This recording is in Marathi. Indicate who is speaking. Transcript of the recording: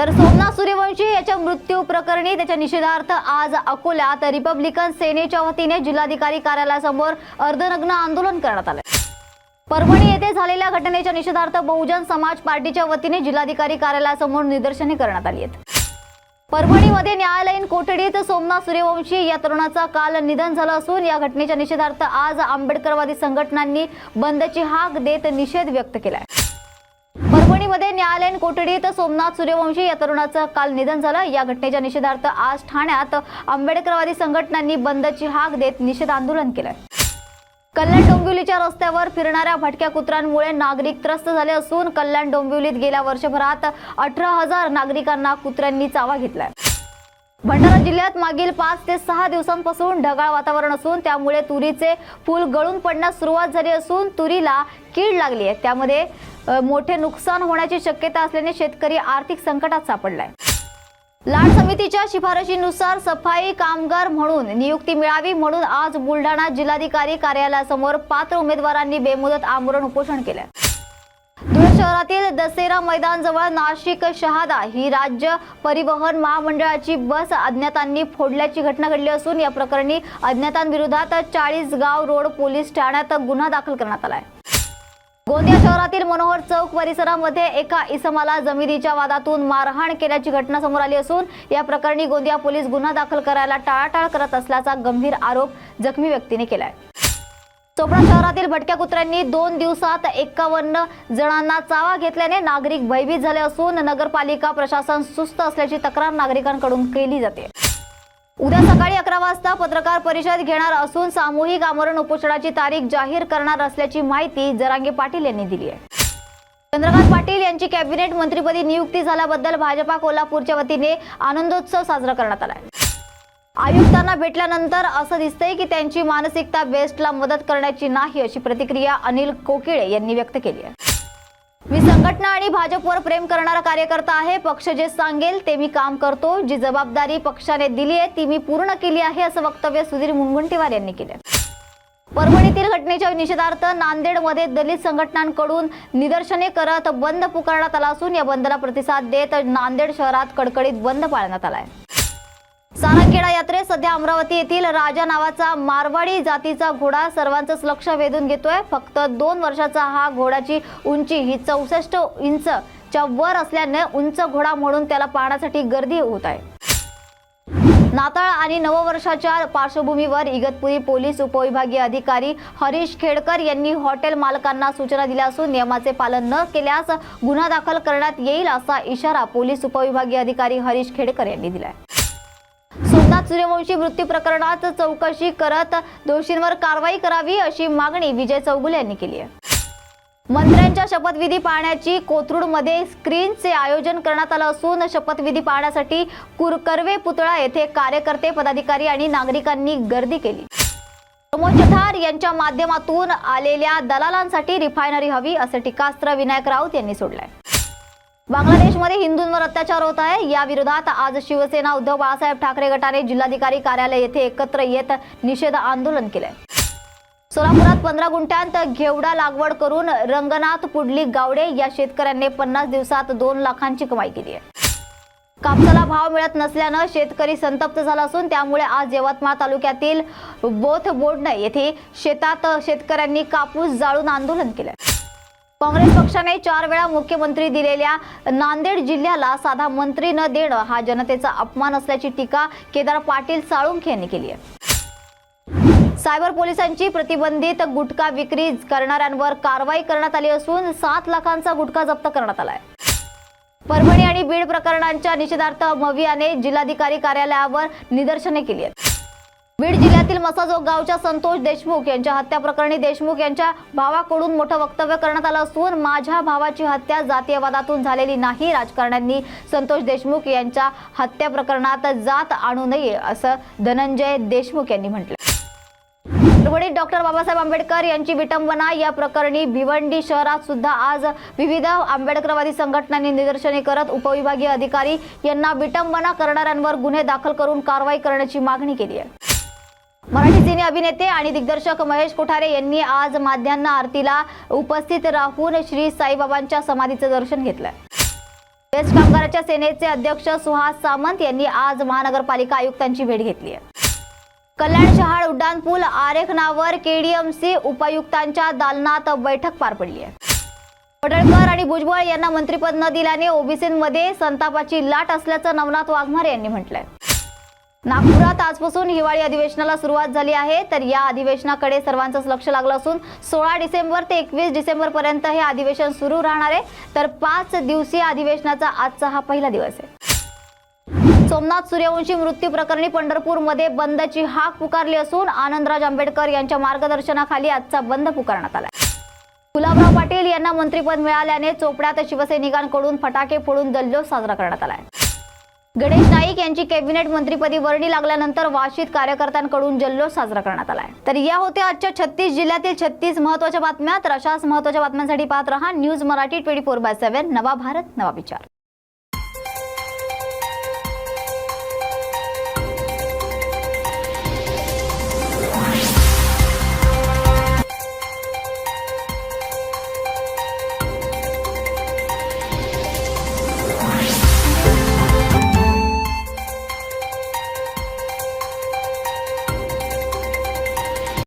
Speaker 1: तर सोमनाथ सूर्यवंशी याच्या मृत्यू प्रकरणी त्याच्या निषेधार्थ आज अकोल्यात रिपब्लिकन सेनेच्या वतीने जिल्हाधिकारी कार्यालयासमोर अर्धनग्न आंदोलन करण्यात आलं परभणी येथे झालेल्या घटनेच्या निषेधार्थ बहुजन समाज पार्टीच्या वतीने जिल्हाधिकारी कार्यालयासमोर निदर्शने करण्यात आली आहेत. परभणीमध्ये न्यायालयीन कोठडीत सोमनाथ सूर्यवंशी या तरुणाचा काल निधन झालं असून या घटनेच्या निषेधार्थ आज आंबेडकरवादी संघटनांनी बंदची हाक देत निषेध व्यक्त केला आहे परभणीमध्ये न्यायालयीन कोठडीत सोमनाथ सूर्यवंशी या तरुणाचं काल निधन झालं. या घटनेच्या निषेधार्थ आज ठाण्यात आंबेडकरवादी संघटनांनी बंदची हाक देत निषेध आंदोलन केलंय. कल्याण डोंबिवलीच्या रस्त्यावर फिरणाऱ्या भटक्या कुत्र्यांमुळे नागरिक त्रस्त झाले असून कल्याण डोंबिवलीत गेल्या वर्षभरात अठरा हजार नागरिकांना कुत्र्यांनी चावा घेतलाय. भंडारा जिल्ह्यात मागील पाच ते सहा दिवसांपासून ढगाळ वातावरण असून त्यामुळे तुरीचे फूल गळून पडण्यास सुरुवात झाली असून तुरीला कीड लागली आहे. त्यामध्ये मोठे नुकसान होण्याची शक्यता असल्याने शेतकरी आर्थिक संकटात सापडलाय. लाड समितीच्या शिफारशीनुसार सफाई कामगार म्हणून नियुक्ती मिळावी म्हणून आज बुलढाणा जिल्हाधिकारी कार्यालयासमोर पात्र उमेदवारांनी बेमुदत आमरण उपोषण केलं शहरातील दसेरा मैदान जवळ नाशिक शहादा ही राज्य परिवहन महामंडळाची बस अज्ञातांनी फोडल्याची घटना घडली असून या प्रकरणी अज्ञातांविरोधात चाळीसगाव रोड पोलीस ठाण्यात गुन्हा दाखल करण्यात आलाय. गोंदिया शहरातील मनोहर चौक परिसरामध्ये एका इसमाला जमिनीच्या वादातून मारहाण केल्याची घटना समोर आली असून या प्रकरणी गोंदिया पोलीस गुन्हा दाखल करायला टाळाटाळ करत असल्याचा गंभीर आरोप जखमी व्यक्तीने केलाय. चोपडा शहरातील भटक्या कुत्र्यांनी दोन दिवसात एकावन्न जणांना चावा घेतल्याने नागरिक भयभीत झाले असून नगरपालिका प्रशासन सुस्त असल्याची तक्रार नागरिकांकडून केली जाते. उद्या सकाळी अकरा वाजता पत्रकार परिषद घेणार असून सामूहिक आमरण उपोषणाची तारीख जाहीर करणार असल्याची माहिती जरांगे पाटील यांनी दिली आहे. चंद्रकांत पाटील यांची कॅबिनेट मंत्रीपदी नियुक्ती झाल्याबद्दल भाजपा कोल्हापूरच्या वतीने आनंदोत्सव साजरा करण्यात आला आहे. आयुक्तांना भेटल्यानंतर असं दिसतंय की त्यांची मानसिकता बेस्टला मदत करण्याची नाही अशी प्रतिक्रिया अनिल कोकिळे यांनी व्यक्त केली आहे. मी संघटना आणि भाजपवर प्रेम करणारा कार्यकर्ता आहे. पक्ष जे सांगेल ते मी काम करतो. जी जबाबदारी पक्षाने दिली आहे ती मी पूर्ण केली आहे असं वक्तव्य सुधीर मुनगंटीवार यांनी केलं परभणीतील घटनेच्या निषेधार्थ नांदेडमध्ये दलित संघटनांकडून निदर्शने करत बंद पुकारण्यात आला असून या बंदला प्रतिसाद देत नांदेड शहरात कडकडीत बंद पाळण्यात आलाय. खेडा यात्रेत सध्या अमरावती येथील राजा नावाचा मारवाडी जातीचा घोडा सर्वांचंच लक्ष वेधून घेतोय. फक्त दोन वर्षाचा हा घोड्याची उंची ही चौसष्ट इंचच्या वर असल्याने उंच घोडा म्हणून त्याला पाहण्यासाठी गर्दी होत आहे. नाताळ आणि नववर्षाच्या पार्श्वभूमीवर इगतपुरी पोलीस उपविभागीय अधिकारी हरीश खेडकर यांनी हॉटेल मालकांना सूचना दिल्या असून नियमाचे पालन न केल्यास गुन्हा दाखल करण्यात येईल असा इशारा पोलीस उपविभागीय अधिकारी हरीश खेडकर यांनी दिलाय. सोमनाथ सूर्यवंशी मृत्यू प्रकरणात चौकशी करत दोषींवर कारवाई करावी अशी मागणी विजय चौगुले यांनी केली आहे. मंत्र्यांच्या शपथविधी पाहण्याची कोथरूडमध्ये स्क्रीनचे आयोजन करण्यात आलं असून शपथविधी पाहण्यासाठी कुरकर्वे पुतळा येथे कार्यकर्ते पदाधिकारी आणि नागरिकांनी गर्दी केली. प्रमोद यांच्या माध्यमातून आलेल्या दलालांसाठी रिफायनरी हवी असं टीकास्त्र विनायक राऊत यांनी सोडलंय. बांगलादेशमध्ये हिंदूंवर अत्याचार होत आहे. या विरोधात आज शिवसेना उद्धव बाळासाहेब ठाकरे गटाने जिल्हाधिकारी कार्यालय येथे एकत्र येत निषेध आंदोलन केलंय. सोलापुरात पंधरा गुंठ्यांत घेवडा लागवड करून रंगनाथ पुडली गावडे या शेतकऱ्यांनी पन्नास दिवसात दोन लाखांची कमाई केली आहे. कापसाला भाव मिळत नसल्यानं शेतकरी संतप्त झाला असून त्यामुळे आज यवतमाळ तालुक्यातील बोथ बोडणे येथे शेतात शेतकऱ्यांनी कापूस जाळून आंदोलन केलं काँग्रेस पक्षाने चार वेळा मुख्यमंत्री दिलेल्या नांदेड जिल्ह्याला साधा मंत्री न देणं हा जनतेचा अपमान असल्याची टीका केदार पाटील साळुंखे यांनी केली आहे. सायबर पोलिसांची प्रतिबंधित गुटखा विक्री करणाऱ्यांवर कारवाई करण्यात आली असून सात लाखांचा गुटखा जप्त करण्यात आलाय परभणी आणि बीड प्रकरणांच्या निषेधार्थ मवियाने जिल्हाधिकारी कार्यालयावर निदर्शने केली आहेत. बीड जिल्ह्यातील मसाजोग गावच्या संतोष देशमुख यांच्या हत्या प्रकरणी देशमुख यांच्या भावाकडून मोठं वक्तव्य करण्यात आलं असून माझ्या भावाची हत्या जातीयवादातून झालेली नाही. राजकारण्यांनी संतोष देशमुख यांच्या हत्या प्रकरणात जात आणू नये असं धनंजय देशमुख यांनी म्हटलं. परभणीत डॉक्टर बाबासाहेब आंबेडकर यांची विटंबना या प्रकरणी भिवंडी शहरात सुद्धा आज विविध आंबेडकरवादी संघटनांनी निदर्शने करत उपविभागीय अधिकारी यांना विटंबना करणाऱ्यांवर गुन्हे दाखल करून कारवाई करण्याची मागणी केली आहे. मराठी सिने अभिनेते आणि दिग्दर्शक महेश कोठारे यांनी आज माध्यान्ह आरतीला उपस्थित राहून श्री साईबाबांच्या समाधीचं दर्शन घेतलंय बेस्ट कामगाराच्या सेनेचे अध्यक्ष सुहास सामंत यांनी आज महानगरपालिका आयुक्तांची भेट घेतली आहे. कल्याण शहाळ उड्डाणपूल आरेखनावर केडीएमसी उपायुक्तांच्या दालनात बैठक पार पडली आहे. पडळकर आणि भुजबळ यांना मंत्रिपद न दिल्याने ओबीसीमध्ये संतापाची लाट असल्याचं नवनाथ वाघमारे यांनी म्हटलंय. नागपुरात आजपासून हिवाळी अधिवेशनाला सुरुवात झाली आहे. तर या अधिवेशनाकडे सर्वांचंच लक्ष लागलं असून सोळा डिसेंबर ते एकवीस डिसेंबर पर्यंत हे अधिवेशन सुरू राहणार आहे. तर पाच दिवसीय अधिवेशनाचा आजचा हा पहिला दिवस आहे. सोमनाथ सूर्यवंशी मृत्यू प्रकरणी पंढरपूरमध्ये बंदची हाक पुकारली असून आनंदराज आंबेडकर यांच्या मार्गदर्शनाखाली आजचा बंद पुकारण्यात आला गुलाबराव पाटील यांना मंत्रिपद मिळाल्याने चोपड्यात शिवसैनिकांकडून फटाके फोडून जल्लोष साजरा करण्यात आलाय गणेश नाईक यांची कॅबिनेट मंत्रीपदी वर्णी लागल्यानंतर वाशीत कार्यकर्त्यांकडून जल्लोष साजरा करण्यात आलाय. तर या होत्या आजच्या छत्तीस जिल्ह्यातील छत्तीस महत्त्वाच्या बातम्या. तर अशाच महत्त्वाच्या बातम्यांसाठी पाहत रहा news Marathi twenty four by seven. नवा भारत नवा विचार.